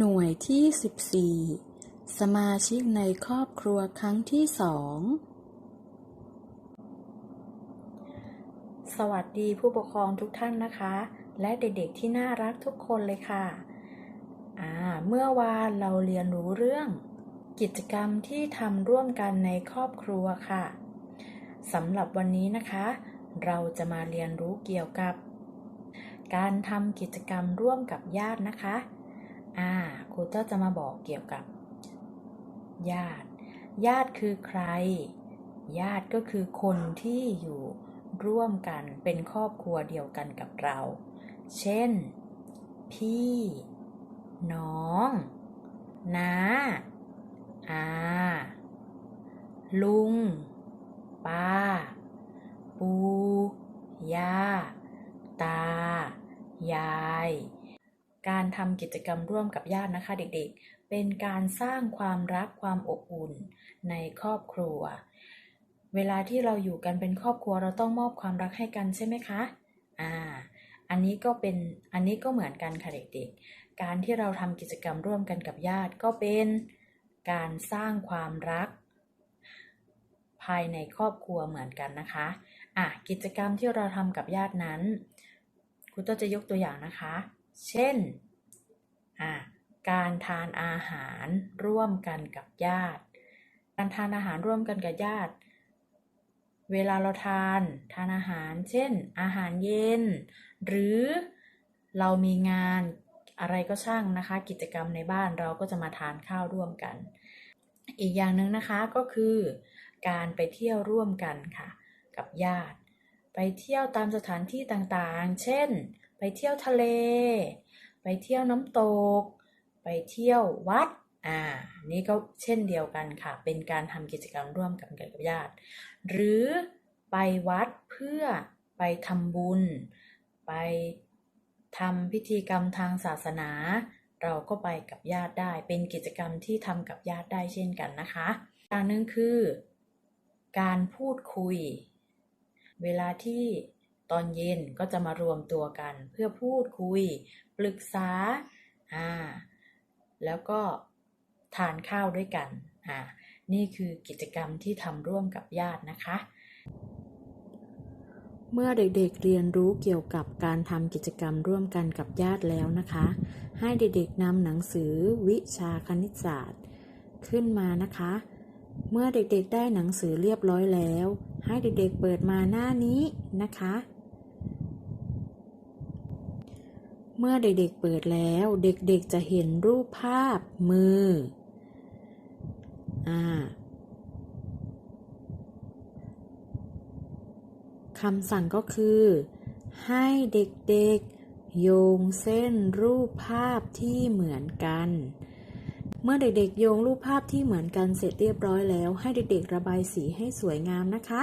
หน่วยที่ 14 สมาชิกในครอบครัวครั้งที่สอง สวัสดีผู้ปกครองทุกท่านนะคะ และเด็กๆที่น่ารักทุกคนเลยค่ะ เมื่อวานเราเรียนรู้เรื่อง กิจกรรมที่ทำร่วมกันในครอบครัวค่ะสำหรับวันนี้นะคะ เราจะมาเรียนรู้เกี่ยวกับ การทำกิจกรรมร่วมกับญาตินะคะ อ่าครูเต้าจะมาบอกเกี่ยวกับ ญาติ ญาติคือใคร ญาติก็คือคนที่อยู่ร่วมกันเป็นครอบครัวเดียวกันกับเรา เช่น พี่ น้องน้าอาลุง ป้า ปูย่า ตา ยาย การทำกิจกรรมร่วมกับญาตินะคะเด็กๆ เป็นการสร้างความรักความอบอุ่นในครอบครัว เวลาที่เราอยู่กันเป็นครอบครัวเราต้องมอบความรักให้กันใช่ไหมคะ อ่า อันนี้ก็เป็น อันนี้ก็เหมือนกันค่ะเด็กๆ การที่เราทำกิจกรรมร่วมกันกับญาติก็เป็นการสร้างความรัก ภายในครอบครัวเหมือนกันนะคะ อะ กิจกรรมที่เราทำกับญาตินั้นครูต้นจะยกตัวอย่างนะคะ เช่น การทานอาหารร่วมกันกับญาติ การทานอาหารร่วมกันกับญาติ เวลาเราทานทานอาหาร เช่น อาหารเย็น หรือเรามีงานอะไรก็ช่างนะคะ กิจกรรมในบ้านเราก็จะมาทานข้าวร่วมกัน อีกอย่างหนึ่งนะคะก็คือ การไปเที่ยวร่วมกันค่ะ กับญาติ ไปเที่ยวตามสถานที่ต่างๆ เช่น ไปเที่ยวทะเล ไปเที่ยวน้ำตก ไปเที่ยววัด อ่า นี่ก็เช่นเดียวกันค่ะ เป็นการทำกิจกรรมร่วมกันกับญาติ หรือไปวัดเพื่อไปทำบุญ ไปทำพิธีกรรมทางศาสนา เราก็ไปกับญาติได้ เป็นกิจกรรมที่ทำกับญาติได้เช่นกันนะคะอย่างหนึ่งคือ การพูดคุย เวลาที่ ตอนเย็นก็จะมารวมตัวกันเพื่อพูดคุย ปรึกษาอ่าแล้วก็ทานข้าวด้วยกันอ่านี่คือกิจกรรมที่ทำร่วมกับญาตินะคะ เมื่อเด็กๆเรียนรู้เกี่ยวกับการทำกิจกรรมร่วมกันกับญาติแล้วนะคะ ให้เด็กๆนำหนังสือวิชาคณิตศาสตร์ ขึ้นมานะคะ เมื่อเด็กๆได้หนังสือเรียบร้อยแล้ว ให้เด็กๆเปิดมาหน้านี้นะคะ เมื่อเด็กๆเปิดแล้วเด็กๆจะเห็นรูปภาพมือ อ่าคำสั่งก็คือ ให้เด็กๆ โยงเส้นรูปภาพที่เหมือนกัน เมื่อเด็กๆ โยงรูปภาพที่เหมือนกันเสร็จเรียบร้อยแล้ว ให้เด็กๆ ระบายสีให้สวยงามนะคะ